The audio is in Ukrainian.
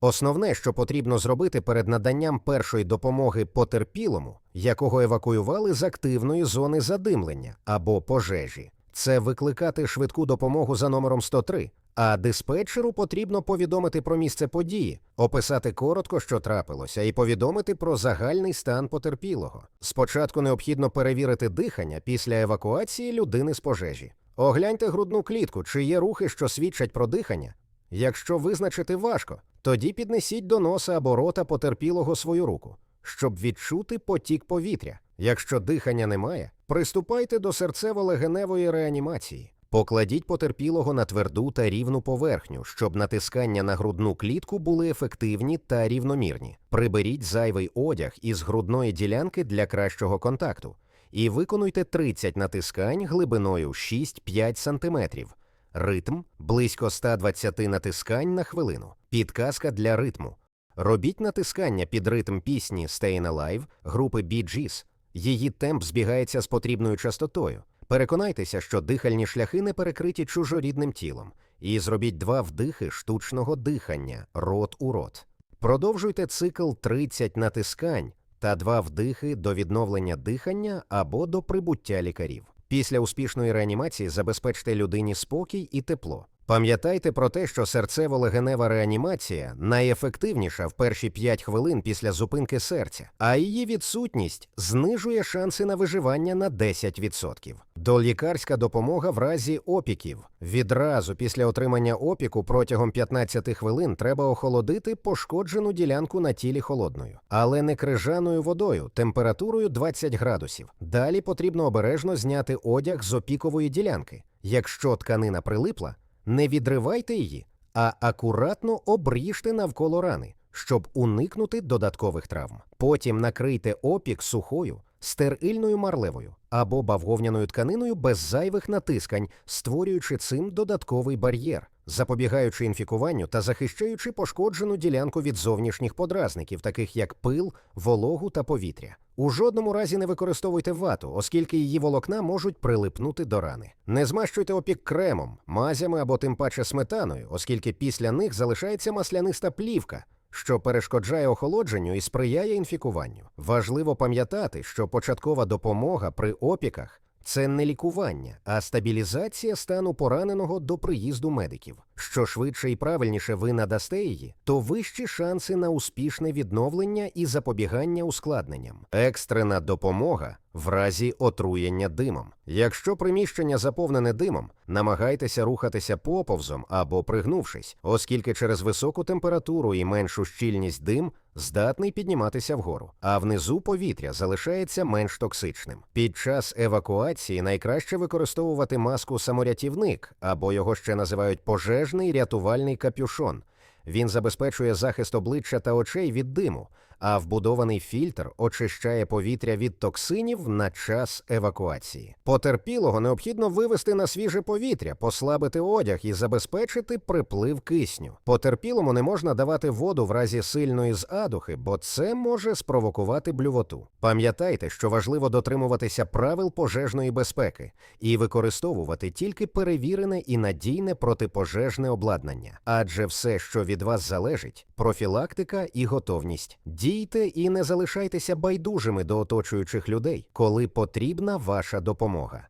Основне, що потрібно зробити перед наданням першої допомоги потерпілому, якого евакуювали з активної зони задимлення або пожежі, це викликати швидку допомогу за номером 103, а диспетчеру потрібно повідомити про місце події, описати коротко, що трапилося, і повідомити про загальний стан потерпілого. Спочатку необхідно перевірити дихання після евакуації людини з пожежі. Огляньте грудну клітку, чи є рухи, що свідчать про дихання. Якщо визначити важко, тоді піднесіть до носа або рота потерпілого свою руку, щоб відчути потік повітря. Якщо дихання немає, приступайте до серцево-легеневої реанімації. Покладіть потерпілого на тверду та рівну поверхню, щоб натискання на грудну клітку були ефективні та рівномірні. Приберіть зайвий одяг із грудної ділянки для кращого контакту і виконуйте 30 натискань глибиною 6-5 см. Ритм близько 120 натискань на хвилину. Підказка для ритму. Робіть натискання під ритм пісні Stayin' Alive групи Bee Gees. Її темп збігається з потрібною частотою. Переконайтеся, що дихальні шляхи не перекриті чужорідним тілом, і зробіть два вдихи штучного дихання рот у рот. Продовжуйте цикл 30 натискань та два вдихи до відновлення дихання або до прибуття лікарів. Після успішної реанімації забезпечте людині спокій і тепло. Пам'ятайте про те, що серцево-легенева реанімація найефективніша в перші 5 хвилин після зупинки серця, а її відсутність знижує шанси на виживання на 10%. Долікарська допомога в разі опіків. Відразу після отримання опіку протягом 15 хвилин треба охолодити пошкоджену ділянку на тілі холодною, але не крижаною водою, температурою 20 градусів. Далі потрібно обережно зняти одяг з опікової ділянки. Якщо тканина прилипла, не відривайте її, а акуратно обріжте навколо рани, щоб уникнути додаткових травм. Потім накрийте опік сухою, стерильною марлевою або бавовняною тканиною без зайвих натискань, створюючи цим додатковий бар'єр, запобігаючи інфікуванню та захищаючи пошкоджену ділянку від зовнішніх подразників, таких як пил, вологу та повітря. У жодному разі не використовуйте вату, оскільки її волокна можуть прилипнути до рани. Не змащуйте опік кремом, мазями або тим паче сметаною, оскільки після них залишається масляниста плівка, що перешкоджає охолодженню і сприяє інфікуванню. Важливо пам'ятати, що початкова допомога при опіках це не лікування, а стабілізація стану пораненого до приїзду медиків. Що швидше і правильніше ви надасте її, то вищі шанси на успішне відновлення і запобігання ускладненням. Екстрена допомога в разі отруєння димом. Якщо приміщення заповнене димом, намагайтеся рухатися поповзом або пригнувшись, оскільки через високу температуру і меншу щільність дим здатний підніматися вгору, а внизу повітря залишається менш токсичним. Під час евакуації найкраще використовувати маску саморятівник або його ще називають пожежний рятувальний капюшон. Він забезпечує захист обличчя та очей від диму, а вбудований фільтр очищає повітря від токсинів на час евакуації. Потерпілого необхідно вивести на свіже повітря, послабити одяг і забезпечити приплив кисню. Потерпілому не можна давати воду в разі сильної задухи, бо це може спровокувати блювоту. Пам'ятайте, що важливо дотримуватися правил пожежної безпеки і використовувати тільки перевірене і надійне протипожежне обладнання, адже все, що від вас залежить, профілактика і готовність. Дійте і не залишайтеся байдужими до оточуючих людей, коли потрібна ваша допомога.